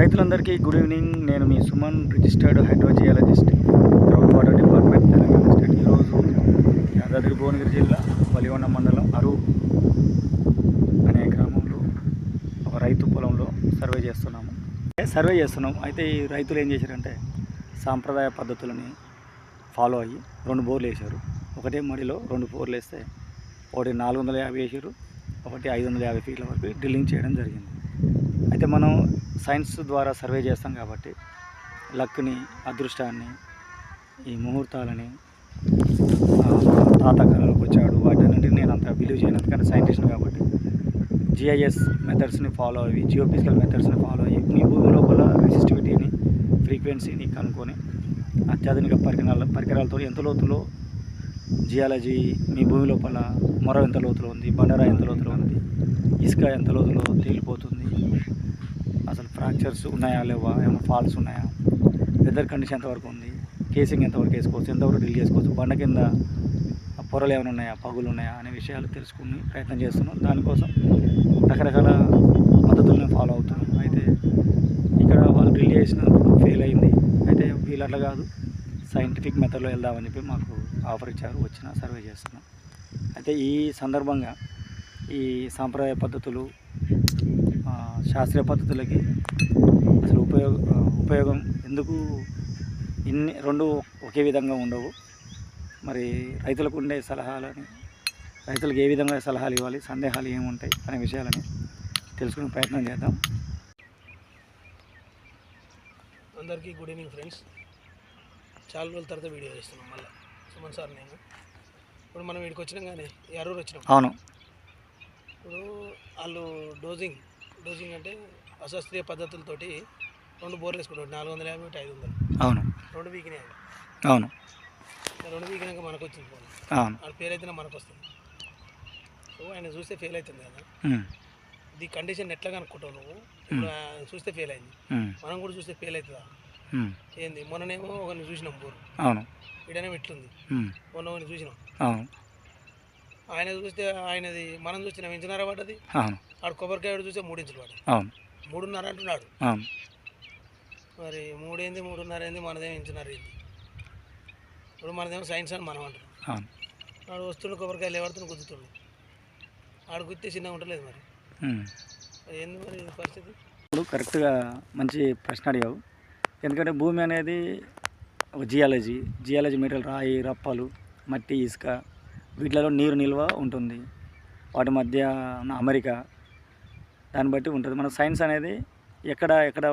రైతులందరికీ good evening. నేను మీ Suman registered hydrogeologist ground water department Telangana state. ఈరోజు యాదాద్రి భువనగిరి జిల్లా వలిగొండ మండలం అరు అనే గ్రామంలో ఒక రైతు పొలంలో సర్వే చేస్తున్నాము. సర్వే చేస్తున్నాం అయితే ఈ రైతులు ఏం చేశారంటే సాంప్రదాయ పద్ధతులని ఫాలో అయ్యి రెండు బోర్లు వేశారు. ఒకటే మడిలో రెండు బోర్లు వేస్తే ఒకటి నాలుగు వందల యాభై వేసారు ఒకటి ఐదు వందల యాభై ఫీట్ల వరకు డ్రిల్లింగ్ చేయడం జరిగింది. అయితే మనం సైన్స్ ద్వారా సర్వే చేస్తాం కాబట్టి లక్ని అదృష్టాన్ని ఈ ముహూర్తాలని తాత కళలోకి వచ్చాడు. వాటన్నింటినీ నేను అంత బిలీవ్ చేయను. ఎందుకంటే సైంటిస్ట్ కాబట్టి. జిఐఎస్ మెథడ్స్ని ఫాలో అయ్యి జియోఫిజికల్ మెథడ్స్ని ఫాలో అయ్యి మీ భూమి లోపల రెసిస్టివిటీని ఫ్రీక్వెన్సీని కనుక్కొని అత్యాధునిక పరికరాల పరికరాలతో ఎంత లోతులో జియాలజీ మీ భూమి లోపల మొర ఎంత లోతులో ఉంది బండరా ఎంత లోతులో ఉంది ఇసుక ఎంత లోతులో తేలిపోతుంది అసలు ఫ్రాక్చర్స్ ఉన్నాయా లేవా? ఏమైనా ఫాల్స్ ఉన్నాయా? వెదర్ కండిషన్ ఎంతవరకు ఉంది? కేసింగ్ ఎంతవరకు వేసుకోవచ్చు? ఎంతవరకు డ్రిల్ చేసుకోవచ్చు? బండ కింద పొరలు ఏమైనా ఉన్నాయా? పగులు ఉన్నాయా? అనే విషయాలు తెలుసుకుని ప్రయత్నం చేస్తున్నాం. దానికోసం రకరకాల పద్ధతులను ఫాలో అవుతున్నాం. అయితే ఇక్కడ వాళ్ళు డ్రిల్ చేసినప్పుడు ఫెయిల్ అయింది. అయితే వీళ్ళు అట్లా కాదు. సైంటిఫిక్ మెథడ్లో వెళ్దామని చెప్పి మాకు ఆఫర్ ఇచ్చారు. వచ్చిన సర్వే చేస్తున్నాం. అయితే ఈ సందర్భంగా ఈ సాంప్రదాయ పద్ధతులు శాస్త్రీయ పద్ధతులకి అసలు ఉపయోగ ఉపయోగం ఎందుకు ఇన్ని రెండు ఒకే విధంగా ఉండవు. మరి రైతులకు ఉండే సలహాలని రైతులకు ఏ విధంగా సలహాలు ఇవ్వాలి సందేహాలు ఏముంటాయి అనే విషయాలని తెలుసుకునే ప్రయత్నం చేద్దాం. అందరికీ గుడ్ ఈవినింగ్ ఫ్రెండ్స్. చాలా రోజుల తర్వాత వీడియో చేస్తున్నాం మళ్ళీ. సుమన్ సార్ నేను. ఇప్పుడు మనం వీడికి వచ్చినాం కానీ ఈ అరూరు వచ్చినాం. అవును. ఇప్పుడు వాళ్ళు డోజింగ్ డోజింగ్ అంటే అశాస్త్రీయ పద్ధతులతోటి రెండు బోర్లు వేసుకుంటారు. నాలుగు వందల యాభై ఐదు వందలు. అవును. రెండు వీకినాయి. అవును. రెండు వీకినాక మనకు వచ్చింది ఫోన్. అవును. వాళ్ళ పేరు అయితే మనకు వస్తుంది. సో ఆయన చూస్తే ఫెయిల్ అవుతుంది కదా. ఇది కండిషన్ ఎట్లా కనుక్కుంటావు నువ్వు? ఇప్పుడు ఆయన చూస్తే ఫెయిల్ అయింది. మనం కూడా చూస్తే ఫెయిల్ అవుతుందా? ఏంది? మొన్ననేమో ఒకరిని చూసినాం బోర్. అవును. ఇడనేమో ఇట్లుంది. ఉమ్, మొన్న ఒకరిని చూసినాం. అవును. ఆయన చూస్తే ఆయనది మనం చూసిన ఇంచున్నర పడ్డది. అవును. ఆడు కొబ్బరికాయ చూస్తే మూడు ఇంచులు పడ్డది. అవును. మూడున్నర అంటున్నాడు. అవును. మరి మూడేంది మూడున్నర ఏంది మనదేమో ఇంచున్నర ఏంది? ఇప్పుడు మనదేమో సైన్స్ అని మనం అంటున్నాం. అవును. ఆడు వస్తుండే కొబ్బరికాయలు ఎవడుతున్న గుద్దుతుండు. ఆడు గుత్తే చిన్నగా ఉంటలేదు మరి. ఉమ్. మరి ఏంది మరి ఈ పరిస్థితి? ఇప్పుడు కరెక్ట్గా మంచి ప్రశ్న అడిగావు. ఎందుకంటే భూమి అనేది ఒక జియాలజీ జియాలజీ మెటీరియల్ రాయి రప్పలు మట్టి ఇసుక వీటిలో నీరు నిల్వ ఉంటుంది. వాటి మధ్య అమెరికా దాన్ని బట్టి ఉంటుంది. మన సైన్స్ అనేది ఎక్కడ ఎక్కడ